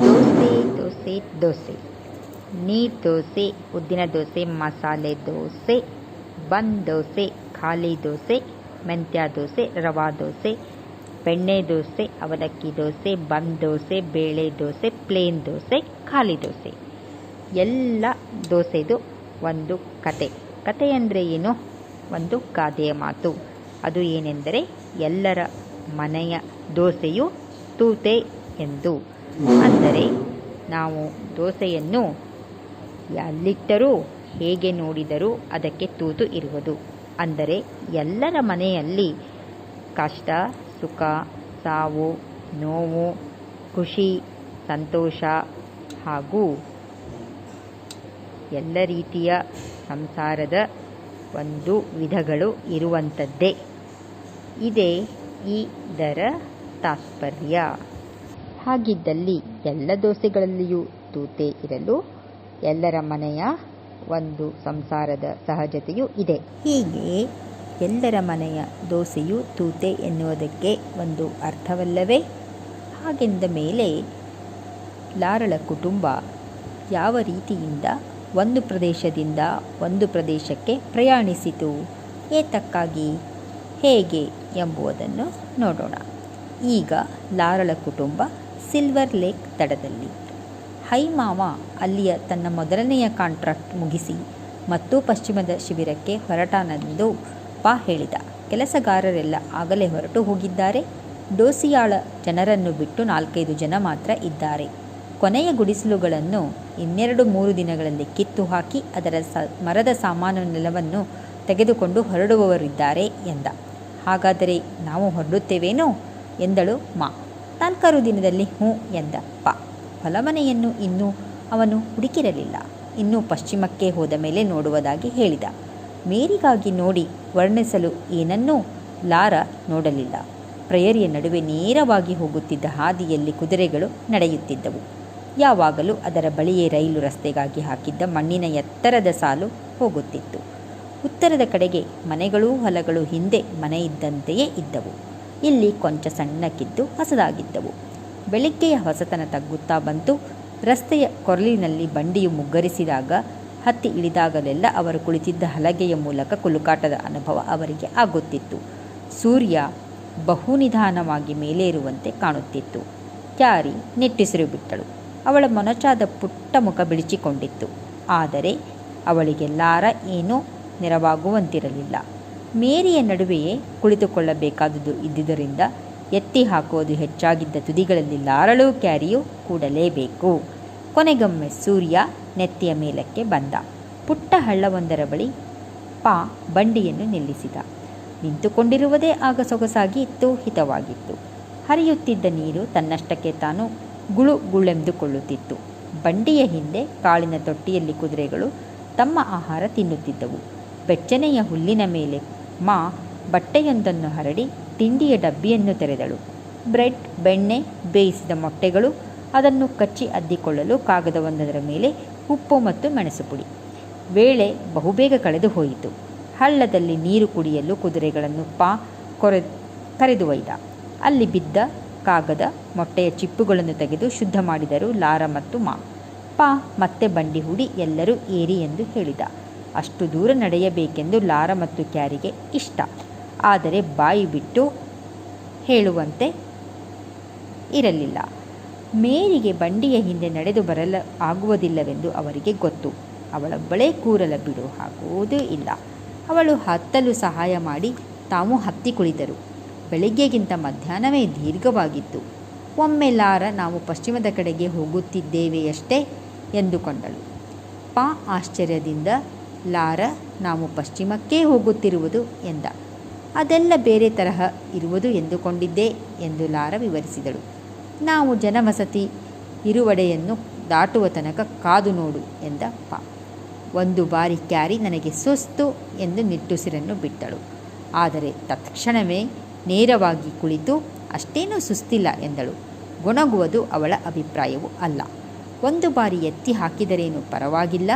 ದೋಸೆ ದೋಸೆ ದೋಸೆ. ನೀರು ದೋಸೆ, ಉದ್ದಿನ ದೋಸೆ, ಮಸಾಲೆ ದೋಸೆ, ಬನ್ ದೋಸೆ, ಖಾಲಿ ದೋಸೆ, ಮೆಂತ್ಯ ದೋಸೆ, ರವಾ ದೋಸೆ, ಬೆಣ್ಣೆ ದೋಸೆ, ಅವಲಕ್ಕಿ ದೋಸೆ, ಬನ್ ದೋಸೆ, ಬೇಳೆ ದೋಸೆ, ಪ್ಲೇನ್ ದೋಸೆ, ಖಾಲಿ ದೋಸೆ. ಎಲ್ಲ ದೋಸೆದು ಒಂದು ಕತೆ. ಕತೆ ಅಂದರೆ ಏನು? ಒಂದು ಗಾದೆಯ ಮಾತು. ಅದು ಏನೆಂದರೆ ಎಲ್ಲರ ಮನೆಯ ದೋಸೆಯು ತೂತೆ ಎಂದು. ಅಂದರೆ ನಾವು ದೋಸೆಯನ್ನು ಎಲ್ಲಿಟ್ಟರೂ, ಹೇಗೆ ನೋಡಿದರೂ ಅದಕ್ಕೆ ತೂತು ಇರುವುದು. ಅಂದರೆ ಎಲ್ಲರ ಮನೆಯಲ್ಲಿ ಕಷ್ಟ, ಸುಖ, ಸಾವು, ನೋವು, ಖುಷಿ, ಸಂತೋಷ ಹಾಗೂ ಎಲ್ಲ ರೀತಿಯ ಸಂಸಾರದ ಒಂದು ವಿಧಗಳು ಇರುವಂಥದ್ದೇ. ಇದೇ ಇದರ ತಾತ್ಪರ್ಯ. ಹಾಗಿದ್ದಲ್ಲಿ ಎಲ್ಲ ದೋಸೆಗಳಲ್ಲಿಯೂ ತೂತೆ ಇರಲು ಎಲ್ಲರ ಮನೆಯ ಒಂದು ಸಂಸಾರದ ಸಹಜತೆಯೂ ಇದೆ. ಹೀಗೆ ಎಲ್ಲರ ಮನೆಯ ದೋಸೆಯು ತೂತೆ ಎನ್ನುವುದಕ್ಕೆ ಒಂದು ಅರ್ಥವಲ್ಲವೇ? ಹಾಗೆಂದ ಮೇಲೆ ಲಾರಳ ಕುಟುಂಬ ಯಾವ ರೀತಿಯಿಂದ ಒಂದು ಪ್ರದೇಶದಿಂದ ಒಂದು ಪ್ರದೇಶಕ್ಕೆ ಪ್ರಯಾಣಿಸಿತು? ಏತಕ್ಕಾಗಿ? ಹೇಗೆ ಎಂಬುದನ್ನು ನೋಡೋಣ. ಈಗ ಲಾರಳ ಕುಟುಂಬ ಸಿಲ್ವರ್ ಲೇಕ್ ತಡದಲ್ಲಿ. ಹೈಮಾವ ಅಲ್ಲಿಯ ತನ್ನ ಮೊದಲನೆಯ ಕಾಂಟ್ರಾಕ್ಟ್ ಮುಗಿಸಿ ಮತ್ತು ಪಶ್ಚಿಮದ ಶಿಬಿರಕ್ಕೆ ಹೊರಟಾನೆಂದು ಪಾ ಹೇಳಿದ, ಕೆಲಸಗಾರರೆಲ್ಲ ಆಗಲೇ ಹೊರಟು ಹೋಗಿದ್ದಾರೆ. ಡೋಸಿಯಾಳ ಜನರನ್ನು ಬಿಟ್ಟು ನಾಲ್ಕೈದು ಜನ ಮಾತ್ರ ಇದ್ದಾರೆ. ಕೊನೆಯ ಗುಡಿಸಲುಗಳನ್ನು ಇನ್ನೆರಡು ಮೂರು ದಿನಗಳಲ್ಲಿ ಕಿತ್ತು ಹಾಕಿ ಅದರ ಸ, ಮರದ ಸಾಮಾನು ನೆಲವನ್ನು ತೆಗೆದುಕೊಂಡು ಹೊರಡುವವರಿದ್ದಾರೆ ಎಂದ. ಹಾಗಾದರೆ ನಾವು ಹೊರಡುತ್ತೇವೇನೋ ಎಂದಳು ಮಾ. ನಾಲ್ಕಾರು ದಿನದಲ್ಲಿ ಹ್ಞೂ ಎಂದ ಪ ಹೊಲಮನೆಯನ್ನು ಇನ್ನೂ ಅವನು ಹುಡುಕಿರಲಿಲ್ಲ. ಇನ್ನೂ ಪಶ್ಚಿಮಕ್ಕೆ ಹೋದ ಮೇಲೆ ನೋಡುವುದಾಗಿ ಹೇಳಿದ. ಮೇರಿಗಾಗಿ ನೋಡಿ ವರ್ಣಿಸಲು ಏನನ್ನೂ ಲಾರ ನೋಡಲಿಲ್ಲ. ಪ್ರಯರಿಯ ನಡುವೆ ನೇರವಾಗಿ ಹೋಗುತ್ತಿದ್ದ ಹಾದಿಯಲ್ಲಿ ಕುದುರೆಗಳು ನಡೆಯುತ್ತಿದ್ದವು. ಯಾವಾಗಲೂ ಅದರ ಬಳಿಯೇ ರೈಲು ರಸ್ತೆಗಾಗಿ ಹಾಕಿದ್ದ ಮಣ್ಣಿನ ಎತ್ತರದ ಸಾಲು ಹೋಗುತ್ತಿತ್ತು. ಉತ್ತರದ ಕಡೆಗೆ ಮನೆಗಳೂ ಹೊಲಗಳು ಹಿಂದೆ ಮನೆ ಇದ್ದಂತೆಯೇ ಇದ್ದವು. ಇಲ್ಲಿ ಕೊಂಚ ಸಣ್ಣಕ್ಕಿದ್ದು ಹೊಸದಾಗಿದ್ದವು. ಬೆಳಿಗ್ಗೆಯ ಹೊಸತನ ತಗ್ಗುತ್ತಾ ಬಂತು. ರಸ್ತೆಯ ಕೊರಲಿನಲ್ಲಿ ಬಂಡಿಯು ಮುಗ್ಗರಿಸಿದಾಗ, ಹತ್ತಿ ಇಳಿದಾಗಲೆಲ್ಲ ಅವರು ಕುಳಿತಿದ್ದ ಹಲಗೆಯ ಮೂಲಕ ಕುಲುಕಾಟದ ಅನುಭವ ಅವರಿಗೆ ಆಗುತ್ತಿತ್ತು. ಸೂರ್ಯ ಬಹು ನಿಧಾನವಾಗಿ ಮೇಲೇರುವಂತೆ ಕಾಣುತ್ತಿತ್ತು. ಕ್ಯಾರಿ ನಿಟ್ಟುಸಿರು ಬಿಟ್ಟಳು. ಅವಳ ಮೊನಚಾದ ಪುಟ್ಟ ಮುಖ ಬಿಳಿಚಿಕೊಂಡಿತ್ತು. ಆದರೆ ಅವಳಿಗೆ ಲಾರ ಏನೂ ನೆರವಾಗುವಂತಿರಲಿಲ್ಲ. ಮೇರಿಯ ನಡುವೆಯೇ ಕುಳಿತುಕೊಳ್ಳಬೇಕಾದುದು ಇದ್ದುದರಿಂದ ಎತ್ತಿ ಹಾಕುವುದು ಹೆಚ್ಚಾಗಿದ್ದ ತುದಿಗಳಲ್ಲಿ ಲಾರಳು ಕ್ಯಾರಿಯು ಕೂಡಲೇಬೇಕು. ಕೊನೆಗೊಮ್ಮೆ ಸೂರ್ಯ ನೆತ್ತಿಯ ಮೇಲಕ್ಕೆ ಬಂದ. ಪುಟ್ಟ ಹಳ್ಳವೊಂದರ ಬಳಿ ಪಾ ಬಂಡಿಯನ್ನು ನಿಲ್ಲಿಸಿದ. ನಿಂತುಕೊಂಡಿರುವುದೇ ಆಗ ಸೊಗಸಾಗಿ ಇತ್ತು, ಹಿತವಾಗಿತ್ತು. ಹರಿಯುತ್ತಿದ್ದ ನೀರು ತನ್ನಷ್ಟಕ್ಕೆ ತಾನು ಗುಳು ಗುಳೆಂದುಕೊಳ್ಳುತ್ತಿತ್ತು ಬಂಡಿಯ ಹಿಂದೆ ಕಾಳಿನ ತೊಟ್ಟಿಯಲ್ಲಿ ಕುದುರೆಗಳು ತಮ್ಮ ಆಹಾರ ತಿನ್ನುತ್ತಿದ್ದವು. ಬೆಚ್ಚನೆಯ ಹುಲ್ಲಿನ ಮೇಲೆ ಮಾ ಬಟ್ಟೆಯೊಂದನ್ನು ಹರಡಿ ತಿಂಡಿಯ ಡಬ್ಬಿಯನ್ನು ತೆರೆದಳು. ಬ್ರೆಡ್, ಬೆಣ್ಣೆ, ಬೇಯಿಸಿದ ಮೊಟ್ಟೆಗಳು, ಅದನ್ನು ಕಚ್ಚಿ ಅದ್ದಿಕೊಳ್ಳಲು ಕಾಗದವೊಂದರ ಮೇಲೆ ಉಪ್ಪು ಮತ್ತು ಮೆಣಸು ಪುಡಿ. ವೇಳೆ ಬಹುಬೇಗ ಕಳೆದು ಹೋಯಿತು. ಹಳ್ಳದಲ್ಲಿ ನೀರು ಕುಡಿಯಲು ಕುದುರೆಗಳನ್ನು ಪಾ ಕೊರೆ ಕರೆದು ಒಯ್ದ. ಅಲ್ಲಿ ಬಿದ್ದ ಕಾಗದ, ಮೊಟ್ಟೆಯ ಚಿಪ್ಪುಗಳನ್ನು ತೆಗೆದು ಶುದ್ಧ ಮಾಡಿದರು ಲಾರ ಮತ್ತು ಮಾ. ಪಾ ಮತ್ತೆ ಬಂಡಿ ಹೂಡಿ ಎಲ್ಲರೂ ಏರಿ ಎಂದು ಹೇಳಿದ. ಅಷ್ಟು ದೂರ ನಡೆಯಬೇಕೆಂದು ಲಾರ ಮತ್ತು ಕ್ಯಾರಿಗೆ ಇಷ್ಟ. ಆದರೆ ಬಾಯಿ ಬಿಟ್ಟು ಹೇಳುವಂತೆ ಇರಲಿಲ್ಲ. ಮೇರಿಗೆ ಬಂಡಿಯ ಹಿಂದೆ ನಡೆದು ಬರಲು ಆಗುವುದಿಲ್ಲವೆಂದು ಅವರಿಗೆ ಗೊತ್ತು. ಅವಳೊಬ್ಬಳೇ ಕೂರಲ ಬಿಡು ಆಗುವುದೂ ಇಲ್ಲ. ಅವಳು ಹತ್ತಲು ಸಹಾಯ ಮಾಡಿ ತಾವು ಹತ್ತಿ ಕುಳಿತರು. ಬೆಳಿಗ್ಗೆಗಿಂತ ಮಧ್ಯಾಹ್ನವೇ ದೀರ್ಘವಾಗಿತ್ತು. ಒಮ್ಮೆ ಲಾರ, ನಾವು ಪಶ್ಚಿಮದ ಕಡೆಗೆ ಹೋಗುತ್ತಿದ್ದೇವೆಯಷ್ಟೇ ಎಂದುಕೊಂಡಳು. ಪಾ ಆಶ್ಚರ್ಯದಿಂದ ಲಾರ, ನಾವು ಪಶ್ಚಿಮಕ್ಕೇ ಹೋಗುತ್ತಿರುವುದು ಎಂದ. ಅದೆಲ್ಲ ಬೇರೆ ತರಹ ಇರುವುದು ಎಂದುಕೊಂಡಿದ್ದೆ ಎಂದು ಲಾರ ವಿವರಿಸಿದಳು. ನಾವು ಜನವಸತಿ ಇರುವಡೆಯನ್ನು ದಾಟುವ ತನಕ ಕಾದು ನೋಡು ಎಂದ ಪಾ. ಒಂದು ಬಾರಿ ಕ್ಯಾರಿ ನನಗೆ ಸುಸ್ತು ಎಂದು ನಿಟ್ಟುಸಿರನ್ನು ಬಿಟ್ಟಳು. ಆದರೆ ತತ್ಕ್ಷಣವೇ ನೇರವಾಗಿ ಕುಳಿತು ಅಷ್ಟೇನೂ ಸುಸ್ತಿಲ್ಲ ಎಂದಳು. ಗೊಣಗುವುದು ಅವಳ ಅಭಿಪ್ರಾಯವೂ ಅಲ್ಲ. ಒಂದು ಬಾರಿ ಎತ್ತಿ ಹಾಕಿದರೇನು ಪರವಾಗಿಲ್ಲ.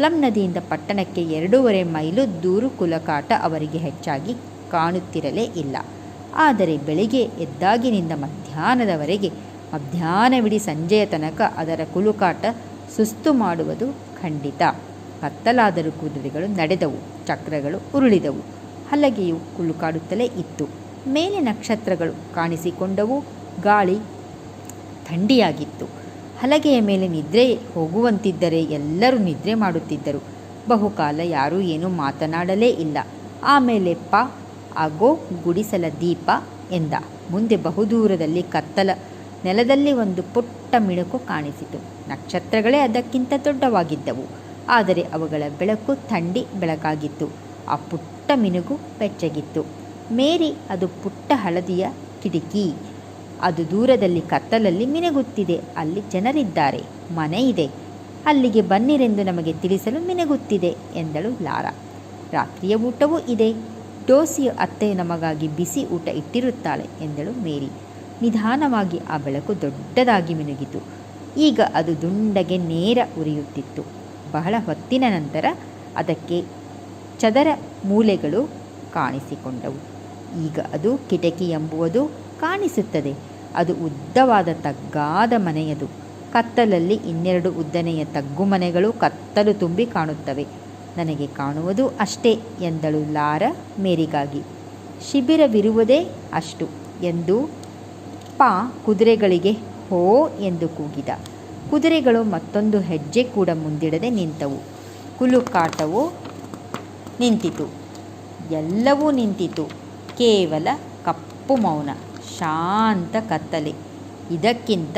ಪ್ಲಮ್ ನದಿಯಿಂದ ಪಟ್ಟಣಕ್ಕೆ ಎರಡೂವರೆ ಮೈಲು ದೂರು ಕುಲಕಾಟ ಅವರಿಗೆ ಹೆಚ್ಚಾಗಿ ಕಾಣುತ್ತಿರಲೇ ಇಲ್ಲ. ಆದರೆ ಬೆಳಿಗ್ಗೆ ಎದ್ದಾಗಿನಿಂದ ಮಧ್ಯಾಹ್ನದವರೆಗೆ ಮಧ್ಯಾಹ್ನವಿಡೀ ಸಂಜೆಯ ತನಕ ಅದರ ಕುಲುಕಾಟ ಸುಸ್ತು ಮಾಡುವುದು ಖಂಡಿತ. ಕತ್ತಲಾದರೂ ಕುದುರೆಗಳು ನಡೆದವು, ಚಕ್ರಗಳು ಉರುಳಿದವು, ಹಲಗೆಯು ಕುಲುಕಾಡುತ್ತಲೇ ಇತ್ತು. ಮೇಲೆ ನಕ್ಷತ್ರಗಳು ಕಾಣಿಸಿಕೊಂಡವು, ಗಾಳಿ ಥಂಡಿಯಾಗಿತ್ತು. ಹಲಗೆಯ ಮೇಲೆ ನಿದ್ರೆ ಹೋಗುವಂತಿದ್ದರೆ ಎಲ್ಲರೂ ನಿದ್ರೆ ಮಾಡುತ್ತಿದ್ದರು. ಬಹುಕಾಲ ಯಾರೂ ಏನೂ ಮಾತನಾಡಲೇ ಇಲ್ಲ. ಆಮೇಲೆ ಪ ಆಗೋ ಗುಡಿಸಲ ದೀಪ ಎಂದ. ಮುಂದೆ ಬಹುದೂರದಲ್ಲಿ ಕತ್ತಲ, ನೆಲದಲ್ಲಿ ಒಂದು ಪುಟ್ಟ ಮಿಣುಕು ಕಾಣಿಸಿತು. ನಕ್ಷತ್ರಗಳೇ ಅದಕ್ಕಿಂತ ದೊಡ್ಡವಾಗಿದ್ದವು. ಆದರೆ ಅವುಗಳ ಬೆಳಕು ಥಂಡಿ ಬೆಳಕಾಗಿತ್ತು. ಆ ಪುಟ್ಟ ಮಿನುಗು ಬೆಚ್ಚಗಿತ್ತು. ಮೇರಿ, ಅದು ಪುಟ್ಟ ಹಳದಿಯ ಕಿಟಕಿ. ಅದು ದೂರದಲ್ಲಿ ಕತ್ತಲಲ್ಲಿ ಮಿನುಗುತ್ತಿದೆ. ಅಲ್ಲಿ ಜನರಿದ್ದಾರೆ. ಮನೆ ಇದೆ. ಅಲ್ಲಿಗೆ ಬನ್ನಿರೆಂದು ನಮಗೆ ತಿಳಿಸಲು ಮಿನುಗುತ್ತಿದೆ ಎಂದಳು ಲಾರಾ. ರಾತ್ರಿಯ ಊಟವೂ ಇದೆ. ಡೋಸಿಯ ಅತ್ತೆ ನಮಗಾಗಿ ಬಿಸಿ ಊಟ ಇಟ್ಟಿರುತ್ತಾಳೆ ಎಂದಳು ಮೇರಿ. ನಿಧಾನವಾಗಿ ಆ ಬೆಳಕು ದೊಡ್ಡದಾಗಿ ಮಿನುಗಿತು. ಈಗ ಅದು ದುಂಡಗೆ ನೇರ ಉರಿಯುತ್ತಿತ್ತು. ಬಹಳ ಹೊತ್ತಿನ ನಂತರ ಅದಕ್ಕೆ ಚದರ ಮೂಲೆಗಳು ಕಾಣಿಸಿಕೊಂಡವು. ಈಗ ಅದು ಕಿಟಕಿ ಎಂಬುವುದು ಕಾಣಿಸುತ್ತದೆ. ಅದು ಉದ್ದವಾದ ತಗ್ಗಾದ ಮನೆಯದು. ಕತ್ತಲಲ್ಲಿ ಇನ್ನೆರಡು ಉದ್ದನೆಯ ತಗ್ಗು ಮನೆಗಳು ಕತ್ತಲು ತುಂಬಿ ಕಾಣುತ್ತವೆ. ನನಗೆ ಕಾಣುವುದು ಅಷ್ಟೇ ಎಂದಳು ಲಾರ ಮೇರಿಗಾಗಿ. ಶಿಬಿರವಿರುವುದೇ ಅಷ್ಟು ಎಂದು ಪಾ ಕುದುರೆಗಳಿಗೆ ಹೋ ಎಂದು ಕೂಗಿದ. ಕುದುರೆಗಳು ಮತ್ತೊಂದು ಹೆಜ್ಜೆ ಕೂಡ ಮುಂದಿಡದೆ ನಿಂತವು. ಕುಲುಕಾಟವು ನಿಂತಿತು. ಎಲ್ಲವೂ ನಿಂತಿತು. ಕೇವಲ ಕಪ್ಪು ಮೌನ. ಶಾಂತ ಕತ್ತಲೆ. ಇದಕ್ಕಿಂತ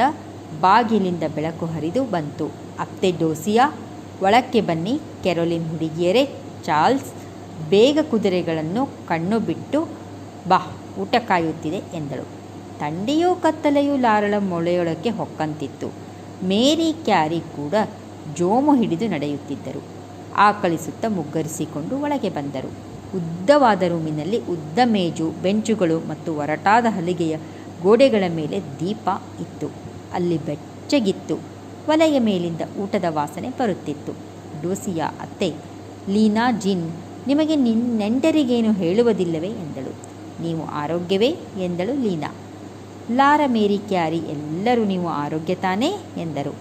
ಬಾಗಿಲಿಂದ ಬೆಳಕು ಹರಿದು ಬಂತು. ಅತ್ತೆ ಡೋಸಿಯಾ ಒಳಕ್ಕೆ ಬನ್ನಿ. ಕೆರೋಲಿನ್ ಹುಡುಗಿಯರೇ, ಚಾರ್ಲ್ಸ್, ಬೇಗ ಕುದುರೆಗಳನ್ನು ಕಣ್ಣು ಬಿಟ್ಟು ಬಾ, ಊಟ ಕಾಯುತ್ತಿದೆ ಎಂದಳು. ತಂಡೆಯೂ ಕತ್ತಲೆಯೂ ಲಾರಳ ಮೊಳೆಯೊಳಕ್ಕೆ ಹೊಕ್ಕಂತಿತ್ತು. ಮೇರಿ ಕ್ಯಾರಿ ಕೂಡ ಜೋಮು ಹಿಡಿದು ನಡೆಯುತ್ತಿದ್ದರು. ಆಕಳಿಸುತ್ತ ಮುಗ್ಗರಿಸಿಕೊಂಡು ಒಳಗೆ ಬಂದರು. ಉದ್ದವಾದ ರೂಮಿನಲ್ಲಿ ಉದ್ದ ಮೇಜು, ಬೆಂಚುಗಳು ಮತ್ತು ಒರಟಾದ ಹಲಿಗೆಯ ಗೋಡೆಗಳ ಮೇಲೆ ದೀಪ ಇತ್ತು. ಅಲ್ಲಿ ಬೆಚ್ಚಗಿತ್ತು. ಒಲೆಯ ಮೇಲಿಂದ ಊಟದ ವಾಸನೆ ಬರುತ್ತಿತ್ತು. ಡೋಸಿಯಾ ಅತ್ತೆ, ಲೀನಾ ಜಿನ್, ನಿಮಗೆ ನಿನ್ ನೆಂಟರಿಗೇನು ಹೇಳುವುದಿಲ್ಲವೇ ಎಂದಳು. ನೀವು ಆರೋಗ್ಯವೇ ಎಂದಳು ಲೀನಾ. ಲಾರ, ಮೇರಿ, ಕ್ಯಾರಿ ಎಲ್ಲರೂ ನೀವು ಆರೋಗ್ಯ ತಾನೇ ಎಂದರು.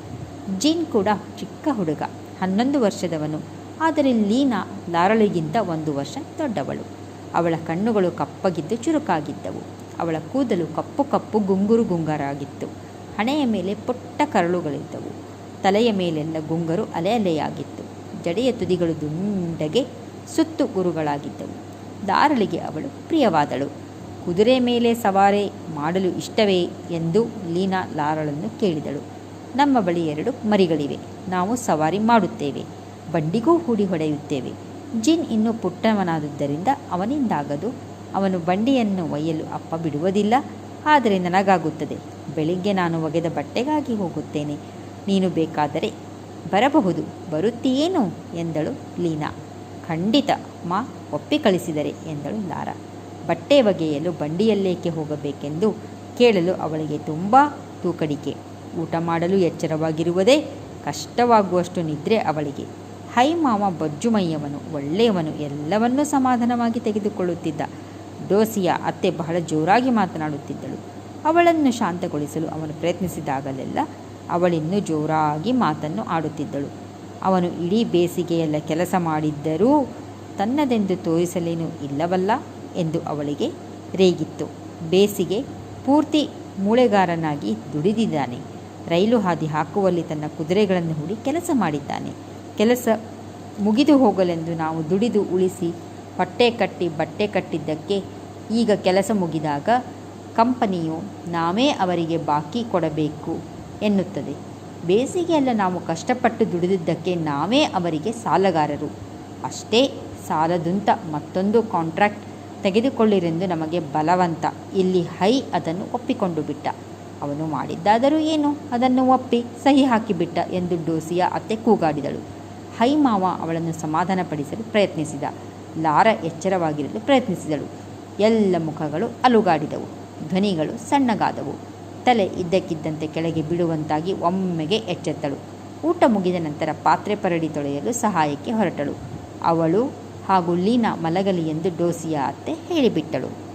ಜಿನ್ ಕೂಡ ಚಿಕ್ಕ ಹುಡುಗ, ಹನ್ನೊಂದು ವರ್ಷದವನು. ಆದರೆ ಲೀನಾ ಲಾರಳಿಗಿಂತ ಒಂದು ವರ್ಷ ದೊಡ್ಡವಳು. ಅವಳ ಕಣ್ಣುಗಳು ಕಪ್ಪಗಿದ್ದು ಚುರುಕಾಗಿದ್ದವು. ಅವಳ ಕೂದಲು ಕಪ್ಪು ಕಪ್ಪು ಗುಂಗುರು ಗುಂಗರಾಗಿತ್ತು. ಹಣೆಯ ಮೇಲೆ ಪುಟ್ಟ ಕರಳುಗಳಿದ್ದವು. ತಲೆಯ ಮೇಲೆಲ್ಲ ಗುಂಗರು ಅಲೆ ಅಲೆಯಾಗಿತ್ತು. ಜಡೆಯ ತುದಿಗಳು ದುಂಡಗೆ ಸುತ್ತು ಗುರುಗಳಾಗಿದ್ದವು ದಾರಳಿಗೆ ಅವಳು ಪ್ರಿಯವಾದಳು. ಕುದುರೆ ಮೇಲೆ ಸವಾರಿ ಮಾಡಲು ಇಷ್ಟವೇ ಎಂದು ಲೀನಾ ಲಾರಳನ್ನು ಕೇಳಿದಳು. ನಮ್ಮ ಬಳಿ ಎರಡು ಮರಿಗಳಿವೆ. ನಾವು ಸವಾರಿ ಮಾಡುತ್ತೇವೆ. ಬಂಡಿಗೂ ಹೂಡಿ ಹೊಡೆಯುತ್ತೇವೆ. ಜಿನ್ ಇನ್ನೂ ಪುಟ್ಟವನಾದುದರಿಂದ ಅವನಿಂದಾಗದು ಅವನು ಬಂಡಿಯನ್ನು ಒಯ್ಯಲು ಅಪ್ಪ ಬಿಡುವುದಿಲ್ಲ. ಆದರೆ ನನಗಾಗುತ್ತದೆ. ಬೆಳಿಗ್ಗೆ ನಾನು ಒಗೆದ ಬಟ್ಟೆಗಾಗಿ ಹೋಗುತ್ತೇನೆ. ನೀನು ಬೇಕಾದರೆ ಬರಬಹುದು. ಬರುತ್ತೀಯೇನು? ಎಂದಳು ಲೀನಾ. ಖಂಡಿತ, ಮಾ ಒಪ್ಪಿ ಕಳಿಸಿದರೆ ಎಂದಳು ಲಾರಾ. ಬಟ್ಟೆ ಒಗೆಯಲು ಬಂಡಿಯಲ್ಲೇಕೆ ಹೋಗಬೇಕೆಂದು ಕೇಳಲು ಅವಳಿಗೆ ತುಂಬ ತೂಕಡಿಕೆ. ಊಟ ಮಾಡಲು ಎಚ್ಚರವಾಗಿರುವುದೇ ಕಷ್ಟವಾಗುವಷ್ಟು ನಿದ್ರೆ ಅವಳಿಗೆ. ಹೈ ಮಾವ ಬಜ್ಜುಮಯ್ಯವನು ಒಳ್ಳೆಯವನು ಎಲ್ಲವನ್ನೂ ಸಮಾಧಾನವಾಗಿ ತೆಗೆದುಕೊಳ್ಳುತ್ತಿದ್ದ. ಡೋಸಿಯ ಅತ್ತೆ ಬಹಳ ಜೋರಾಗಿ ಮಾತನಾಡುತ್ತಿದ್ದಳು. ಅವಳನ್ನು ಶಾಂತಗೊಳಿಸಲು ಅವನು ಪ್ರಯತ್ನಿಸಿದಾಗಲೆಲ್ಲ ಅವಳಿನ್ನೂ ಜೋರಾಗಿ ಮಾತನ್ನು ಆಡುತ್ತಿದ್ದಳು. ಅವನು ಇಡೀ ಬೇಸಿಗೆಯೆಲ್ಲ ಕೆಲಸ ಮಾಡಿದ್ದರೂ ತನ್ನದೆಂದು ತೋರಿಸಲೇನು ಇಲ್ಲವಲ್ಲ ಎಂದು ಅವಳಿಗೆ ರೇಗಿತ್ತು. ಬೇಸಿಗೆ ಪೂರ್ತಿ ಮೂಳೆಗಾರನಾಗಿ ದುಡಿದಿದ್ದಾನೆ. ರೈಲು ಹಾದಿ ಹಾಕುವಲ್ಲಿ ತನ್ನ ಕುದುರೆಗಳನ್ನು ಹೂಡಿ ಕೆಲಸ ಮಾಡಿದ್ದಾನೆ. ಕೆಲಸ ಮುಗಿದು ಹೋಗಲೆಂದು ನಾವು ದುಡಿದು ಉಳಿಸಿ ಹೊಟ್ಟೆ ಕಟ್ಟಿ ಬಟ್ಟೆ ಕಟ್ಟಿದ್ದಕ್ಕೆ ಈಗ ಕೆಲಸ ಮುಗಿದಾಗ ಕಂಪನಿಯು ನಾವೇ ಅವರಿಗೆ ಬಾಕಿ ಕೊಡಬೇಕು ಎನ್ನುತ್ತದೆ. ಬೇಸಿಗೆಯಲ್ಲ ನಾವು ಕಷ್ಟಪಟ್ಟು ದುಡಿದಿದ್ದಕ್ಕೆ ನಾವೇ ಅವರಿಗೆ ಸಾಲಗಾರರು. ಅಷ್ಟೇ ಸಾಲದಂತ ಮತ್ತೊಂದು ಕಾಂಟ್ರಾಕ್ಟ್ ತೆಗೆದುಕೊಳ್ಳಿರೆಂದು ನಮಗೆ ಬಲವಂತ. ಇಲ್ಲಿ ಹೈ ಅದನ್ನು ಒಪ್ಪಿಕೊಂಡು ಬಿಟ್ಟ. ಅವನು ಮಾಡಿದ್ದಾದರೂ ಏನು? ಅದನ್ನು ಒಪ್ಪಿ ಸಹಿ ಹಾಕಿಬಿಟ್ಟ ಎಂದು ಡೋಸಿಯ ಅತ್ತೆ ಕೂಗಾಡಿದಳು. ಹೈ ಮಾವ ಅವಳನ್ನು ಸಮಾಧಾನಪಡಿಸಲು ಪ್ರಯತ್ನಿಸಿದ. ಲಾರ ಎಚ್ಚರವಾಗಿರಲು ಪ್ರಯತ್ನಿಸಿದಳು. ಎಲ್ಲ ಮುಖಗಳು ಅಲುಗಾಡಿದವು. ಧ್ವನಿಗಳು ಸಣ್ಣಗಾದವು. ತಲೆ ಇದ್ದಕ್ಕಿದ್ದಂತೆ ಕೆಳಗೆ ಬೀಳುವಂತಾಗಿ ಒಮ್ಮೆಗೆ ಎಚ್ಚೆತ್ತಳು. ಊಟ ಮುಗಿದ ನಂತರ ಪಾತ್ರೆ ಪರಡಿ ತೊಳೆಯಲು ಸಹಾಯಕ್ಕೆ ಹೊರಟಳು. ಅವಳು ಹಾಗೂ ಲೀನಾ ಮಲಗಲಿ ಎಂದು ಡೋಸಿಯ ಅತ್ತೆ ಹೇಳಿಬಿಟ್ಟಳು.